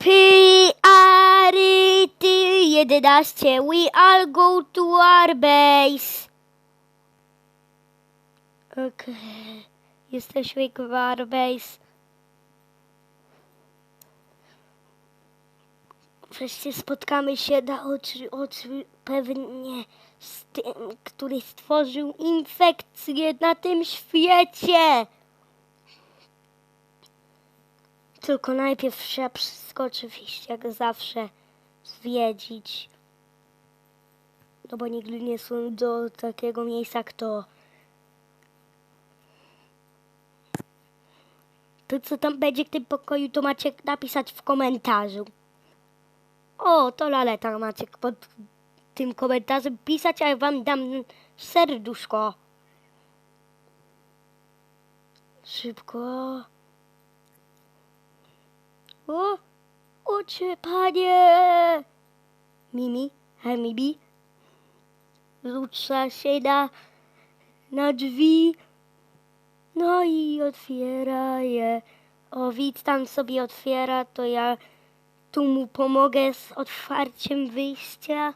Priority 11. We all go to our base. Okej. Jesteśmy w our base. Wreszcie spotkamy się na oczy, oczy pewnie z tym, który stworzył infekcję na tym świecie. Tylko najpierw trzeba wszystko oczywiście, jak zawsze, zwiedzić. No bo nigdy nie są do takiego miejsca jak to. To co tam będzie w tym pokoju, to macie napisać w komentarzu. O, to laleta macie pod tym komentarzem pisać, a ja wam dam serduszko. Szybko. O, ocie panie! Mimi, hej Mimi. Rzuca się na, na drzwi. No i otwiera je. O, widz tam sobie otwiera, to ja tu mu pomogę z otwarciem wyjścia.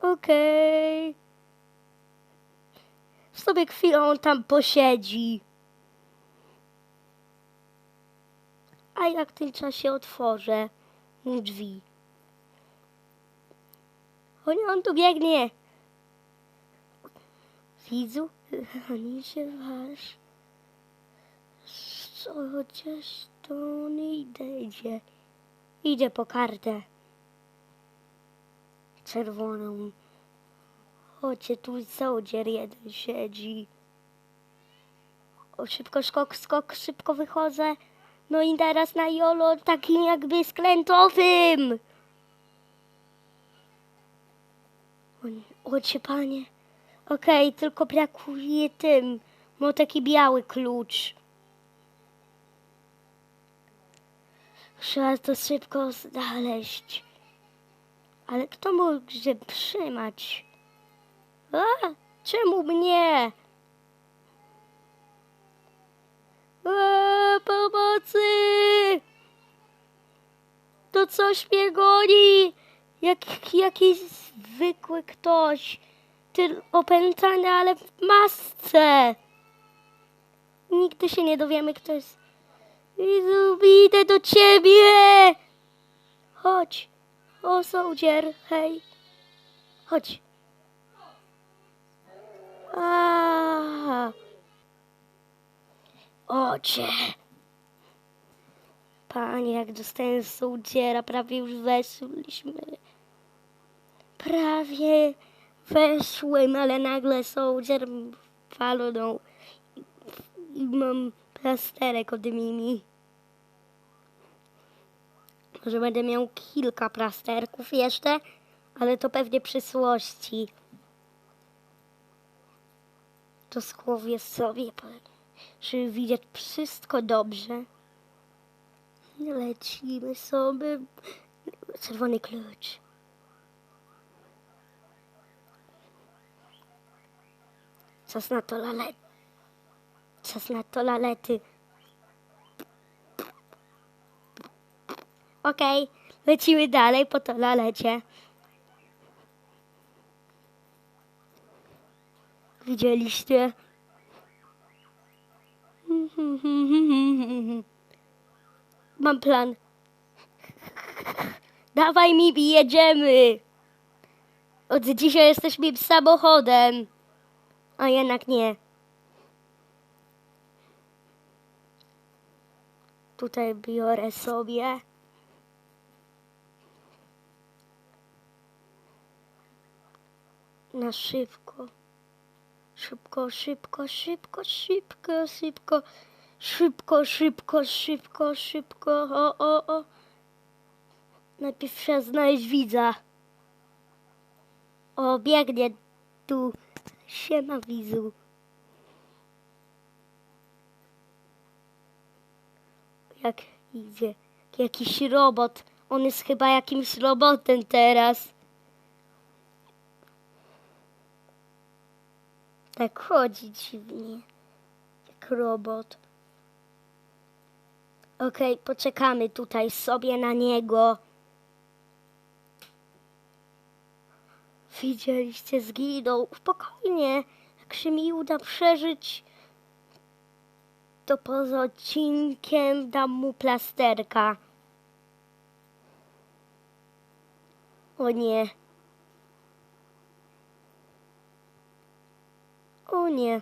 Okej. Sobie chwilę on tam posiedzi. A ja w tym czasie otworzę drzwi. O nie, on tu biegnie. Widzu, ani się waż. Co chociaż to nie idzie, idzie. Idzie po kartę. Czerwoną. Chodźcie, tu sołdzier jeden siedzi. O, szybko, skok, skok, szybko wychodzę. No i teraz na jolo takim jakby skrętowym. O, Ocie panie. Okej, tylko brakuje tym. Ma taki biały klucz. Trzeba to szybko znaleźć. Ale kto mógł się trzymać? A, czemu mnie? A, pomocy! To coś mnie goni! Jak, jakiś zwykły ktoś. Ty opętany, ale w masce. Nigdy się nie dowiemy, kto jest. Jezu, idę do ciebie! Chodź. O, sołdzier, hej. Chodź. A. Ocie. Panie, jak dostałem sołdziera, prawie już weszliśmy. Prawie weszłem, ale nagle sołdzier falonął. I mam plasterek od Mimi. Może będę miał kilka plasterków jeszcze, ale to pewnie przyszłości. To skłowię sobie, żeby widzieć wszystko dobrze. Lecimy sobie. Czerwony klucz. Czas na to lalet. Czas na to lalety. Okej, lecimy dalej po to lalecie. Widzieliście? Mam plan. Dawaj mi, jedziemy. Od dzisiaj jesteśmy samochodem. A jednak nie. Tutaj biorę sobie. Na szybko. Szybko, szybko, szybko, szybko, szybko. Szybko, szybko, szybko, szybko. O, o, o. Najpierw trzeba znaleźć widza. O, biegnie tu. Siema widzu. Jak idzie. Jakiś robot. On jest chyba jakimś robotem teraz. Tak chodzi dziwnie. Jak robot. Okej, poczekamy tutaj sobie na niego. Widzieliście, zginął. Spokojnie. Jak się mi uda przeżyć, to poza odcinkiem dam mu plasterka. O nie. O nie.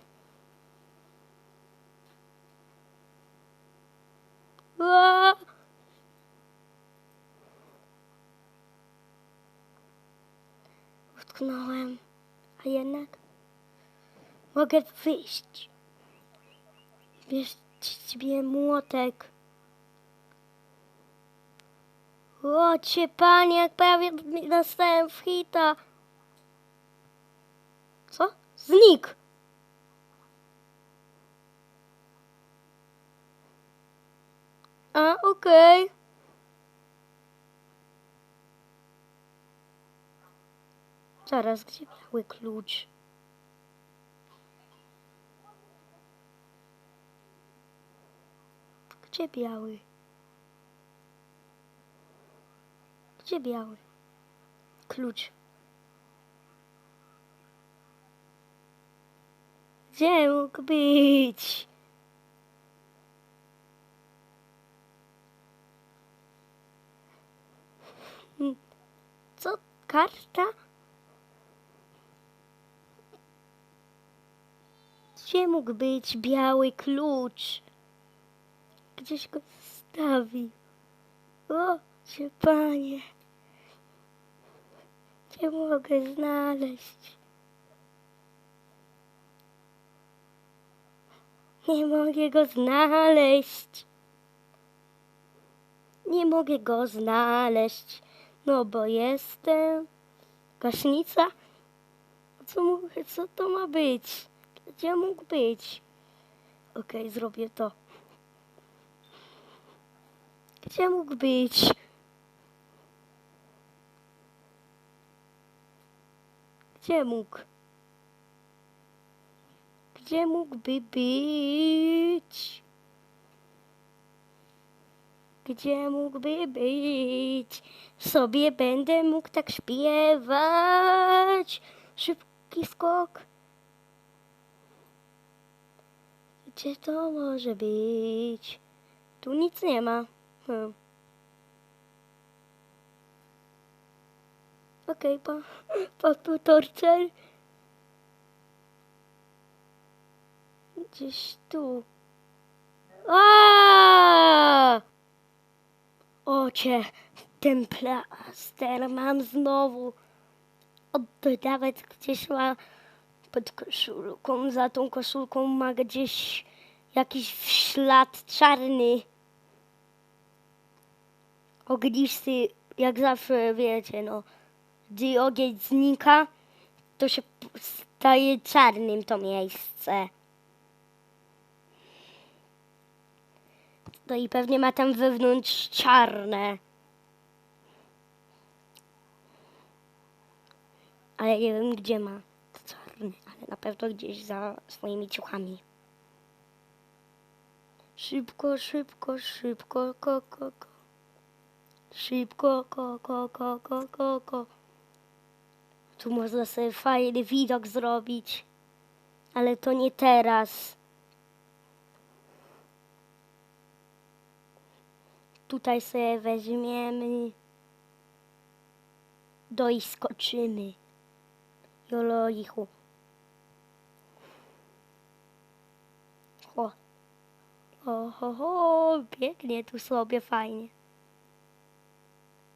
Aaa! Utknąłem, a jednak mogę wyjść. Bierz ciebie młotek. O, cię panie, jak prawie dostałem w hita. Co? Znik. A, okej. Zaraz, gdzie biały klucz? Gdzie biały? Gdzie biały? Klucz. Gdzie mógł być? Hmm, Co? Karta? Gdzie mógł być biały klucz? Gdzieś go stawił. O, cię panie. Gdzie mogę znaleźć? Nie mogę go znaleźć. Nie mogę go znaleźć. No bo jestem. Gaśnica? Co, co to ma być? Gdzie mógł być? Okej, zrobię to. Gdzie mógł być? Gdzie mógł? Gdzie mógłby być? Gdzie mógłby być? Sobie będę mógł tak śpiewać. Szybki skok. Gdzie to może być? Tu nic nie ma. Hmm. Okej, pa, pa, pa, torcel. Gdzieś tu. A! Ocie, ten plaster mam znowu. O, to nawet gdzieś ma pod koszulką. Za tą koszulką ma gdzieś jakiś ślad czarny. Ognisty, jak zawsze wiecie, no. Gdy ogień znika, to się staje czarnym to miejsce. No i pewnie ma tam wewnątrz czarne. Ale nie wiem gdzie ma czarny, ale na pewno gdzieś za swoimi ciuchami. Szybko, szybko, szybko, ko, ko, ko. Szybko, ko, ko, ko, ko, ko, ko. Tu można sobie fajny widok zrobić. Ale to nie teraz. Tutaj sobie weźmiemy. Do i skoczymy. Jolo ichu. O. Ho, biegnie tu sobie fajnie.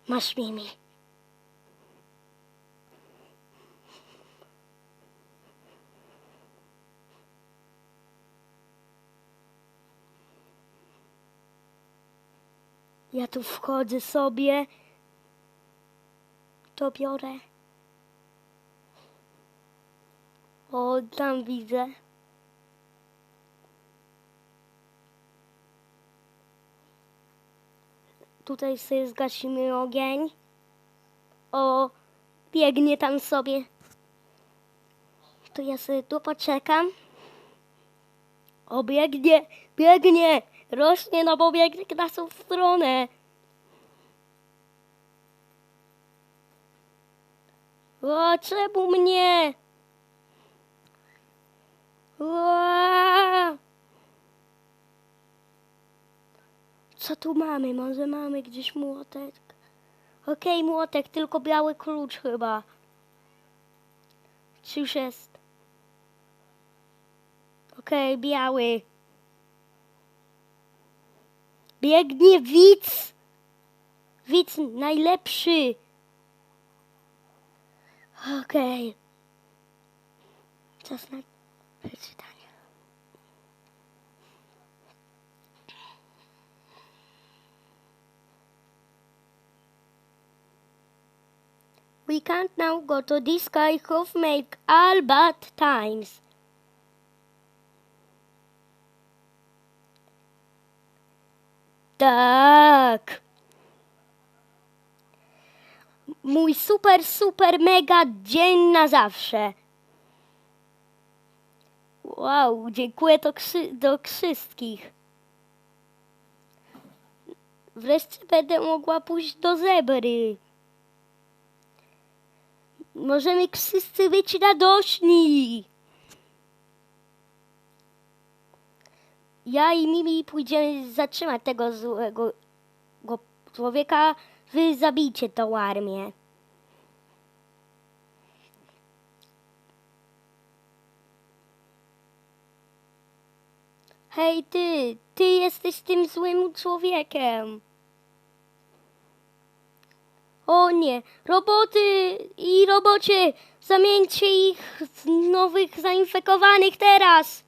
Masz Mimi. Ja tu wchodzę sobie. To biorę. O, tam widzę. Tutaj sobie zgasimy ogień. O, biegnie tam sobie. To ja sobie tu poczekam. O, biegnie, biegnie, Rośnie, no bo biegnie w naszą stronę. O, czemu mnie? O! Co tu mamy? Może mamy gdzieś młotek? Okej, młotek, tylko biały klucz chyba. Czy już jest? Okej, biały. Biegnie widz. Widz najlepszy. Okej. Czas na przeczytanie. We can't now go to this guy who've make all bad times. Tak. Mój super, super, mega dzień na zawsze. Wow, dziękuję do, krzy- do wszystkich. Wreszcie będę mogła pójść do zebry. Możemy wszyscy być radośni. Ja i Mimi pójdziemy zatrzymać tego złego go człowieka. Wy zabijcie tą armię. Hej ty, ty jesteś tym złym człowiekiem. O nie, roboty i robocie, zamieńcie ich z nowych zainfekowanych teraz.